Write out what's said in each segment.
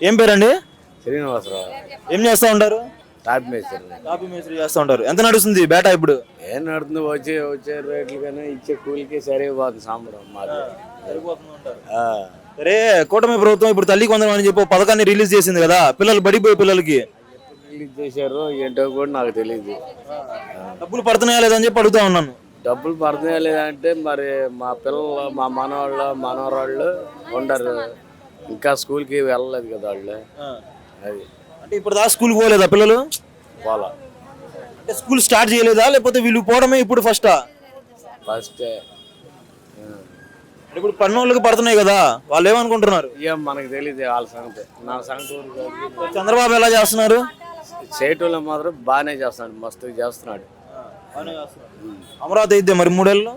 ఏం పేరండి? శ్రీనివాసరావు. ఏం చేస్తూ ఉంటారు? టాప్ మేస్త్రి. కాపీ మేస్త్రి చేస్తూ ఉంటారు. ఎంత నడుస్తుంది బేటా ఇప్పుడు? ఏం నడుతుంది? వచ్చే వచ్చే రేట్లు కానీ ఇచ్చే కూలికి సరిపోతుంది సాంబరం మాది. ఆ. సరే కూటమి ప్రభుత్వం ఇప్పుడు తల్లి కొందరం అని చెప్పి ఒక పథకాన్ని రిలీజ్ చేసింది కదా పిల్లలు బడిపోయే పిల్లలకి. రిలీజ్ చేశారు ఏంటో కూడా నాకు తెలియదు డబ్బులు పడుతున్నాయా లేదని చెప్పి అడుగుతా ఉన్నాను. డబ్బులు పడుతున్నాయా లేదంటే మరి మా పిల్లలు మా మనవాళ్ళు మనవరాళ్ళు ఉండరు. ఇంకా స్కూల్కి వెళ్ళలేదు కదా వాళ్ళు. అది. అంటే ఇప్పుడు దా స్కూల్కి పోలేదా పిల్లలు? పోలా. అంటే స్కూల్ స్టార్ట్ చేయలేదా? లేకపోతే వీళ్ళు పోవడమే ఇప్పుడు ఫస్టా? ఫస్ట్. ఇప్పుడు పన్నోళ్ళకి పడుతున్నాయి కదా వాళ్ళు ఏమనుకుంటున్నారు? ఏం మనకు తెలియదు వాళ్ళ సంగతి. నా సంగతి. చంద్రబాబు ఎలా చేస్తున్నారు? చేయటంలో మాత్రం బాగానే చేస్తున్నాడు మస్తు చేస్తున్నాడు. అమరావతి అయితే మరి మూడేళ్ళు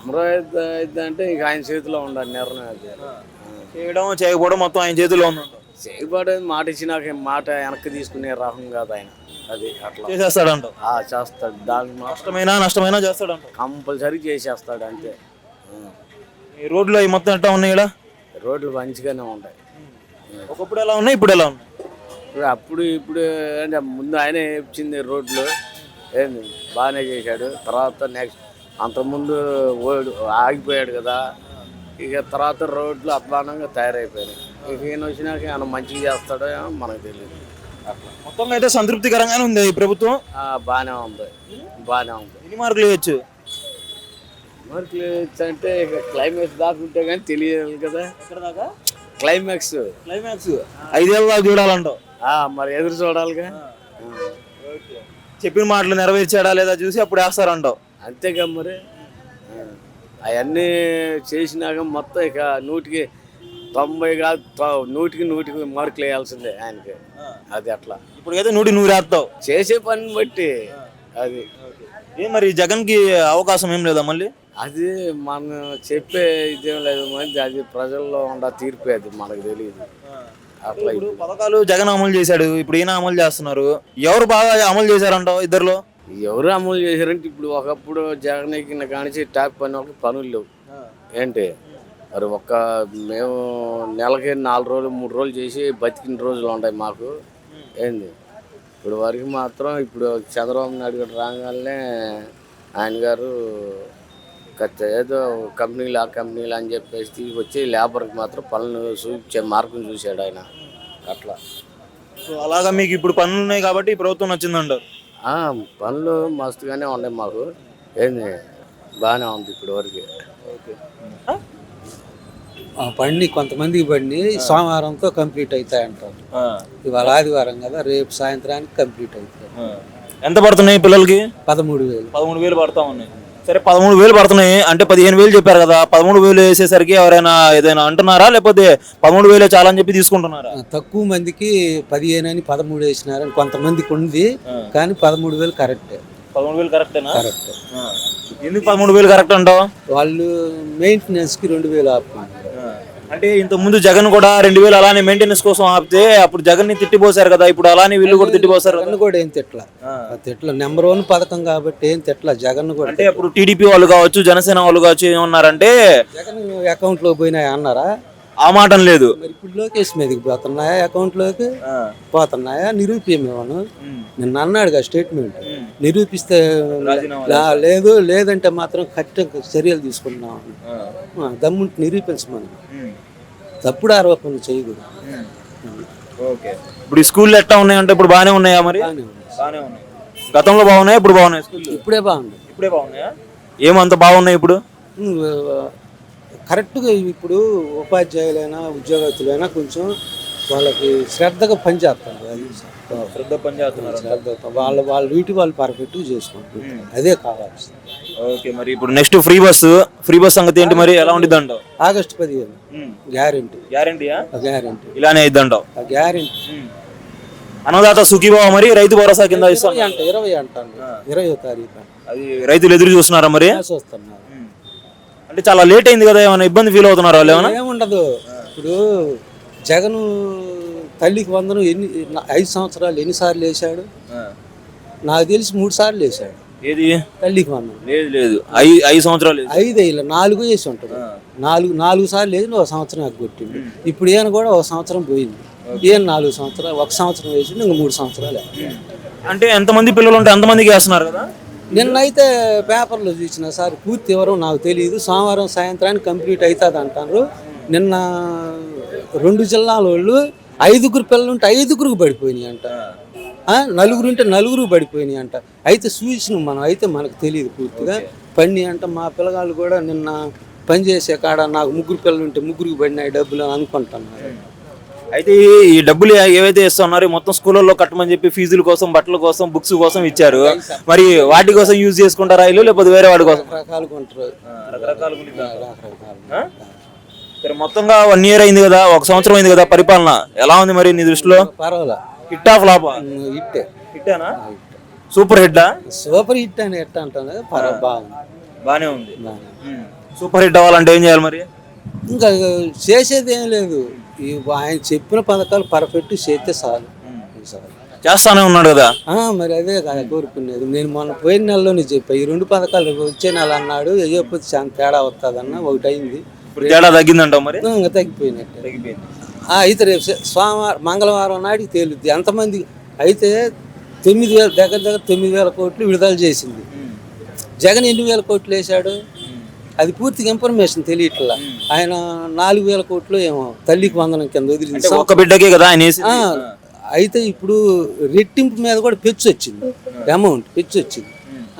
అమరావతి అయితే అంటే ఇక ఆయన చేతిలో ఉండాలి నిర్ణయం అది. చేయడం చేయకపోవడం మొత్తం ఆయన చేతిలో ఉంది. చేయబడేది మాట ఇచ్చినాక మాట వెనక్కి తీసుకునే రకం కాదు ఆయన. అది అట్లా. చేసేస్తాడంట. ఆ, చేస్తాడు. మాత్రం నష్టమైనా నష్టమైనా చేస్తాడంట. కంపల్సరీ చేసేస్తాడు అంతే. ఈ రోడ్లు అవి మొత్తం ఎట్టా ఉన్నాయి ఇక్కడ రోడ్లు మంచిగానే ఉంటాయి. ఒకప్పుడు ఎలా ఉన్నాయి ఇప్పుడు ఎలా ఉన్నాయి? ఇప్పుడు అప్పుడు ఇప్పుడు అంటే ముందు ఆయనే ఇచ్చింది రోడ్లు. ఏంది బాగానే చేశాడు. తర్వాత నెక్స్ట్ అంతకుముందు ఓడు ఆగిపోయాడు కదా. ఇక తర్వాత రోడ్లు అధ్వానంగా తయారైపోయినాయి. ఇక ఈయన వచ్చినాక ఆయన మంచిగా చేస్తాడో ఏమో మనకు తెలియదు అట్లా. మొత్తంగా అయితే సంతృప్తికరంగానే ఉంది ఈ ప్రభుత్వం? ఆ, బాగానే ఉంది. బాగానే ఉంది. ఎన్ని మార్కులు ఇవ్వచ్చు మరి క్లైమాక్స్ అంటే ఇక క్లైమాక్స్ దాకా ఉంటే కానీ తెలియదు కదా. ఎక్కడ దాకా? క్లైమాక్స్ క్లైమాక్స్ ఐదేళ్ళ దాకా చూడాలంటావు? ఆ, మరి ఎదురు చూడాలిగా. చెప్పిన మాటలు నెరవేర్చాడా లేదా చూసి అప్పుడు వేస్తారంటావు? అంతేగా మరి. అవన్నీ చేసినాక మొత్తం ఇక నూటికి తొంభై కాదు నూటికి నూటికి మార్కులు వేయాల్సిందే ఆయనకి. అది అట్లా. ఇప్పుడు అయితే నూటి నూరు వేస్తావు చేసే పని బట్టి అది. ఏ మరి జగన్కి అవకాశం ఏం లేదా మళ్ళీ? అది మనం చెప్పే ఇదేం లేదు మంది అది ప్రజల్లో ఉండ తీర్పే అది మనకు తెలియదు. అట్లా ఇప్పుడు పథకాలు జగన్ అమలు చేశాడు ఇప్పుడు ఈయన అమలు చేస్తున్నారు. ఎవరు బాగా అమలు చేశారంటావు ఇద్దరులో? ఎవరు అమలు చేశారంటే ఇప్పుడు ఒకప్పుడు జగన్ ఎక్కిన కానించి టాప్ పని వాళ్ళకి పనులు లేవు. ఏంటి? మరి ఒక్క మేము నెలకి నాలుగు రోజులు మూడు రోజులు చేసి బతికిన రోజులు ఉంటాయి మాకు. ఏంది ఇప్పుడు వరకు మాత్రం ఇప్పుడు చంద్రబాబు నాయుడు గారు రాగానే ఆయన గారు ఏదో కంపెనీలు ఆ కంపెనీలు అని చెప్పేసి తీసుకొచ్చి లేబర్కి మాత్రం పనులు చూపించే మార్గం చూశాడు ఆయన. అట్లా. సో అలాగా మీకు ఇప్పుడు పనులు ఉన్నాయి కాబట్టి ప్రభుత్వం నచ్చిందంటారు? ఆ, పనులు మస్తుగానే ఉన్నాయి మాకు. ఏంది బాగానే ఉంది ఇప్పుడు వరకు. ఆ? బండి కొంతమందికి బండి సోమవారంతో కంప్లీట్ అవుతాయి అంటారు ఇవాళ ఆదివారం కదా రేపు సాయంత్రానికి కంప్లీట్ అవుతాయి. ఎంత పడుతున్నాయి పిల్లలకి? పదమూడు వేలు. పదమూడు వేలు పడతా ఉన్నాయి. సరే పదమూడు వేలు పడుతున్నాయి. అంటే పదిహేను వేలు చెప్పారు కదా. పదమూడు వేలు వేసేసరికి ఎవరైనా ఏదైనా అంటున్నారా? లేకపోతే పదమూడు వేలే చాలా అని చెప్పి తీసుకుంటున్నారా? తక్కువ మందికి పదిహేను అని పదమూడు వేసినారని కొంతమందికి ఉంది. కానీ పదమూడు వేలు కరెక్టే. పదమూడు వేలు కరెక్టేనా? కరెక్ట్. ఎందుకు పదమూడు వేలు కరెక్ట్ అంటావు? వాళ్ళు మెయింటెనెన్స్కి రెండు వేలు ఆపుకున్నారు. అంటే ఇంత ముందు జగన్ కూడా రెండు వేలు అలానే మెయింటెనెన్స్ కోసం ఆపితే అప్పుడు జగన్ని తిట్టిపోసారు కదా ఇప్పుడు అలానే వీళ్ళు కూడా తిట్టిపోసారు కదా. జగన్ కూడా ఏం తిట్ల తిట్ల నెంబర్ వన్ పథకం కాబట్టి ఏం తిట్ల జగన్ కూడా అంటే అప్పుడు టీడీపీ వాళ్ళు కావచ్చు జనసేన వాళ్ళు కావచ్చు ఏమన్నారంటే జగన్ అకౌంట్లో పోయినాయి అన్నారా? ఆ మాట లేదు. మరి ఇప్పుడు లోకేష్ మీదకి పోతున్నాయా అకౌంట్లోకి? పోతున్నాయా? నిరూపియమేమను నిన్న అన్నాడుగా స్టేట్మెంట్ నిరూపిస్తే లేదు లేదంటే మాత్రం కఠిన చర్యలు తీసుకుంటున్నాం దమ్ముంటే నిరూపించమని. తప్పుడు ఆరోపణలు చేయకూడదు. ఓకే. ఇప్పుడు ఈ స్కూల్లో ఎట్టా ఉన్నాయంటే ఇప్పుడు బాగానే ఉన్నాయా మరి? బాగానే ఉన్నాయి. గతంలో బాగున్నాయి ఇప్పుడు బాగున్నాయి స్కూల్లో ఇప్పుడే బాగుంది ఇప్పుడే బాగున్నాయా? ఏమంత బాగున్నాయి ఇప్పుడు? కరెక్ట్గా ఇప్పుడు ఉపాధ్యాయులైనా ఉద్యోగస్తులైనా కొంచెం వాళ్ళకి శ్రద్ధగా పనిచేస్తారు అది శ్రద్ధ పని చేస్తున్నారు. శ్రద్ధ వాళ్ళ వాళ్ళ వీటి వాళ్ళు పర్ఫెక్ట్ చేసుకుంటారు. అదే కావాల్సింది ఓకే మరి ఇప్పుడు next free bus free bus సంగతి ఏంటి మరి? ఎలా ఉండిద్ది అంటావు? ఆగస్టు పదిహేను. గ్యారెంటీ. గ్యారంటీయా? గ్యారెంటీ. ఇలానే అయిద్ది అంటావు గ్యారెంటీ. అన్నదాత సుఖీభావ మరి రైతు భరోసా కింద ఇస్తాం ఇరవై అంట ఇరవై అంటాను. ఇరవై తారీఖు అది రైతులు ఎదురు చూస్తున్నారా మరి? చూస్తున్నారు. అంటే చాలా లేట్ అయింది కదా ఏమైనా ఇబ్బంది ఫీల్ అవుతున్నారు వాళ్ళు ఏమైనా? ఏముండదు. ఇప్పుడు జగన్ తల్లికి వందనం ఎన్ని ఐదు సంవత్సరాలు ఎన్నిసార్లు వేసాడు నాకు తెలిసి మూడు సార్లు వేసాడు ఏది? తల్లికి వందనం. లేదు లేదు. ఐదు ఐదు సంవత్సరాలు ఐదు ఇలా నాలుగు వేసి ఉంటుంది. నాలుగు నాలుగు సార్లు లేదు ఒక సంవత్సరం నాకు కొట్టింది ఇప్పుడు ఈయన కూడా ఒక సంవత్సరం పోయింది. ఈయన నాలుగు సంవత్సరాలు ఒక సంవత్సరం వేసి ఇంక మూడు సంవత్సరాలు. అంటే ఎంతమంది పిల్లలు ఉంటే అంతమందికి వేస్తున్నారు కదా? నిన్నైతే పేపర్లో చూసిన సార్ పూర్తి ఎవరో నాకు తెలియదు. సోమవారం సాయంత్రానికి కంప్లీట్ అవుతుంది అంటారు నిన్న రెండు జిల్లాల వాళ్ళు ఐదుగురు పిల్లలు ఉంటే ఐదుగురికి పడిపోయినాయి అంట. ఆ, నలుగురు ఉంటే నలుగురు పడిపోయినాయి అంట. అయితే చూసినాం మనం అయితే మనకు తెలియదు పూర్తిగా. పని అంట మా పిల్లగాళ్ళు కూడా నిన్న పని చేసే కాడ నాకు ముగ్గురు పిల్లలు ఉంటే ముగ్గురికి పడినాయి డబ్బులు అని అనుకుంటున్నారు. అయితే ఈ- డబ్బులు ఏవైతే ఇస్తున్నారో మొత్తం స్కూళ్ళల్లో కట్టమని చెప్పి ఫీజుల కోసం బట్టల కోసం బుక్స్ కోసం ఇచ్చారు. మరి వాటి కోసం యూజ్ చేసుకుంటారా ఇల్లు లేకపోతే వేరే వాటి కోసం? రకరకాల రకరకాలు సరే మొత్తంగా వన్ ఇయర్ అయింది కదా ఒక సంవత్సరం అయింది కదా పరిపాలన. ఎలా ఉంది మరి నీ దృష్టిలో? పర్వాలే. హిట్ ఆఫ్ లాభ ఇట్టే హిట్టేనా సూపర్ హిట్టా సూపర్ హిట్ అని ఎట్ట అంటాను? బాగుంది. బానే ఉంది. సూపర్ హిట్ అవ్వాలంటే ఏం చేయాలి మరి? ఇంకా చేసేది ఏం లేదు. ఈ ఆయన చెప్పిన పథకాలు పర్ఫెక్ట్ చేస్తే చాలు. చేస్తానే ఉన్నాడు కదా? మరి అదే కదా కోరుకునేది. నేను మొన్న పోయిన నెలలోనే చెప్పా ఈ రెండు పథకాలు వచ్చే నెల అన్నాడు అయ్యకపోతే చాలా తేడా వస్తుందన్న ఒకటి అయింది తేడా తగ్గిందంటావు మరి? ఇంకా తగ్గిపోయినట్టే తగ్గిపోయింది ఆ, అయితే రేపు సోమవారం మంగళవారం నాటికి తేలుద్ది. ఎంతమంది అయితే తొమ్మిది వేల దగ్గర దగ్గర తొమ్మిది వేల కోట్లు విడుదల చేసింది. జగన్ ఎన్ని వేల కోట్లు వేశాడు? అది పూర్తిగా ఇన్ఫర్మేషన్ తెలియట్లా. ఆయన నాలుగు వేల కోట్లు ఏమో తల్లికి వందనం కింద వదిలింది. ఒక్క బిడ్డకే కదా ఆయన అయితే ఇప్పుడు రెట్టింపు మీద కూడా పెచ్చు వచ్చింది. అమౌంట్ పెచ్చు వచ్చింది.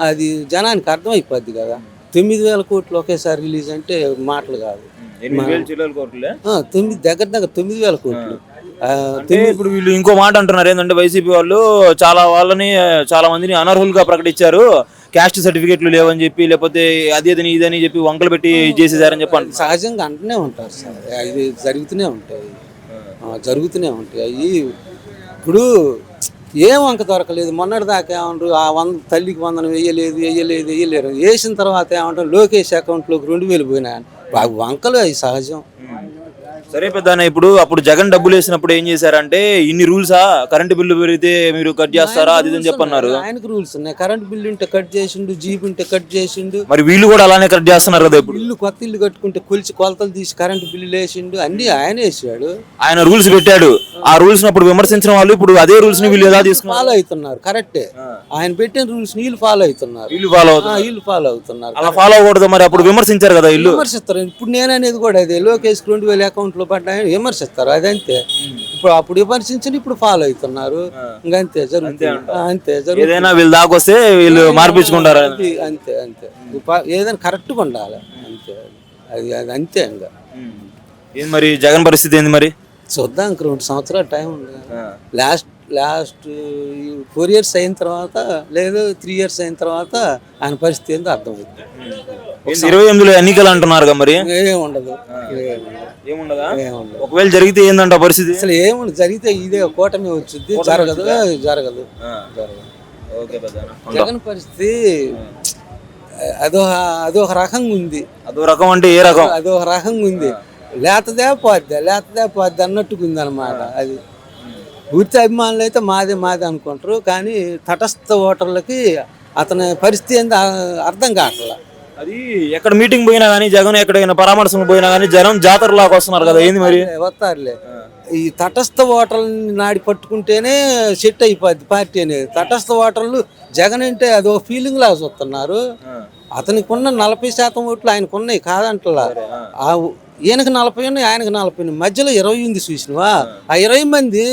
అది జనానికి అర్థమైపోద్ది కదా. తొమ్మిది వేల కోట్లు ఒకేసారి రిలీజ్ అంటే మాటలు కాదు. తొమ్మిది దగ్గర దగ్గర తొమ్మిది వేల కోట్లు. ఇప్పుడు వీళ్ళు ఇంకో మాట అంటున్నారు ఏంటంటే వైసీపీ వాళ్ళు చాలా వాళ్ళని చాలా మందిని అనర్హులుగా ప్రకటించారు. క్యాస్ట్ సర్టిఫికేట్లు లేవని చెప్పి లేకపోతే అది అదని ఇదని చెప్పి వంకలు పెట్టి చేసేసారని చెప్పి. సహజంగా అంటూనే ఉంటారు సార్. అవి జరుగుతూనే ఉంటాయి. జరుగుతూనే ఉంటాయి. అవి ఇప్పుడు ఏం వంక దొరకలేదు. మొన్నటి దాకా ఏమంటారు ఆ వంద తల్లికి వందనం వేయలేదు వేయలేదు వేయలేరు. వేసిన తర్వాత ఏమంటారు లోకేష్ అకౌంట్లోకి రెండు వేలు పోయినాయి బాబు వంకలు అవి సహజం. సరే పెద్ద ఇప్పుడు అప్పుడు జగన్ డబ్బులు వేసినప్పుడు ఏం చేశారంటే ఇన్ని రూల్సా కరెంటు బిల్లు పెరిగితే మీరు కట్ చేస్తారా? అది అని చెప్పన్నారు. ఆయనకు రూల్స్ ఉన్నాయి. కరెంట్ బిల్లు ఉంటే కట్ చేసిండు జీప్ ఉంటే కట్ చేసిండు. మరి వీళ్ళు కూడా అలానే కట్ చేస్తున్నారు కదా ఇప్పుడు? ఇల్లు కొత్త ఇల్లు కట్టుకుంటే కొలిచి కొలతలు తీసి కరెంట్ బిల్లు వేసిండు. అన్ని ఆయన వేసాడు. ఆయన రూల్స్ పెట్టాడు. ఆ రూల్స్ అప్పుడు విమర్శించిన వాళ్ళు ఇప్పుడు అదే రూల్స్ని వీళ్ళు ఎలా తీసుకున్నారు? ఫాలో అవుతున్నారు. కరెక్టే. ఆయన పెట్టిన రూల్స్ వీళ్ళు ఫాలో అవుతున్నారు. వీళ్ళు ఫాలో అవుతున్నారు. వీళ్ళు ఫాలో అవుతున్నారు. అలా ఫాలో అవ్వకూడదు మరి అప్పుడు విమర్శించారు కదా ఇల్లు? విమర్శిస్తారు. ఇప్పుడు నేను అనేది కూడా అదే. లోకేష్ రెండు వేల అకౌంట్ లో పడ్డాయని విమర్శిస్తారు అదంతే. ఇప్పుడు అప్పుడు విమర్శించి ఇప్పుడు ఫాలో అవుతున్నారు. ఇంకంతే జరుగుతుంది. అంతే ఏదైనా వీళ్ళు దాకొస్తే వీళ్ళు మార్పించుకుంటారు. అంతే అంతే. ఏదైనా కరెక్ట్గా ఉండాలి. అంతే అది అది అంతే ఇంకా. ఏంది మరి జగన్ పరిస్థితి ఏంది మరి? చూద్దాం ఇంక రెండు సంవత్సరాల టైం ఉంది. లాస్ట్ లాస్ట్ ఫోర్ ఇయర్స్ అయిన తర్వాత లేదు త్రీ ఇయర్స్ అయిన తర్వాత ఆయన పరిస్థితి ఏందో అర్థమవుతుంది. ఇరవై ఎనిమిదిలో ఎన్నికలు అంటున్నారు కదా మరి? ఏం ఉండదు. ఏం ఉండదు. ఏముండదా? ఒకవేళ జరిగితే ఏందంట పరిస్థితి? అసలు ఏముంది జరిగితే ఇదే కూటమి వచ్చింది జరగదు జరగదు జరగదు. జగన్ పరిస్థితి అదో అదొక రకంగా ఉంది. అదో రకం అంటే ఏ రకం? అదొక రకంగా ఉంది. లేతదే పోద్ది లేతదే పోద్ది అన్నట్టుగా ఉంది అనమాట అది. పూర్తి అభిమానులు అయితే మాదే మాదే అనుకుంటారు కానీ తటస్థ ఓటర్లకి అతని పరిస్థితి ఏంది అర్థం కావట్లా. అది ఎక్కడ మీటింగ్ పోయినా కానీ జగన్ ఎక్కడైనా పరామర్శకు పోయినా కానీ జనం జాతర లాగా వస్తున్నారు కదా ఏంది మరి? వస్తారులే. ఈ తటస్థ ఓటర్లని నాడి పట్టుకుంటేనే సెట్ అయిపోద్ది పార్టీ అనేది. తటస్థ ఓటర్లు జగన్ అంటే అదో ఫీలింగ్ లాగా చూస్తున్నారు. అతనికి ఉన్న నలభై శాతం ఓట్లు ఆయనకు ఉన్నాయి కాదంటలా ఆ. ఈయనకి నలభై ఉన్నాయి ఆయనకు నలభై ఉన్నాయి. మధ్యలో ఇరవై ఉంది చూసినవా? ఆ ఇరవై మంది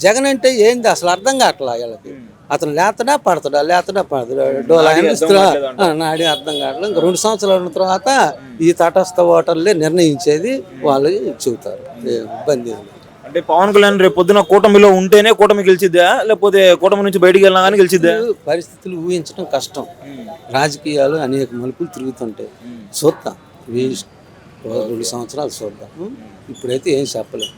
జగన్ అంటే ఏంది? అసలు అర్థం కావట్లా వీళ్ళకి? అతను లేతడా పడతాడా? లేతడా పడతాడా? డోలా నాడి అర్థం కావట్లేదు. ఇంకా రెండు సంవత్సరాలు ఉన్న తర్వాత ఈ తటస్థ ఓటర్లే నిర్ణయించేది వాళ్ళు చెబుతారు. ఇబ్బంది. అంటే పవన్ కళ్యాణ్ రేపు పొద్దున కూటమిలో ఉంటేనే కూటమి గెలిచిద్దా? లేకపోతే కూటమి నుంచి బయటికి వెళ్ళినా కానీ గెలిచిద్దా? పరిస్థితులు ఊహించడం కష్టం. రాజకీయాలు అనేక మలుపులు తిరుగుతుంటాయి చూద్దాం. రెండు సంవత్సరాలు చూద్దాం. ఇప్పుడైతే ఏం చెప్పలేం.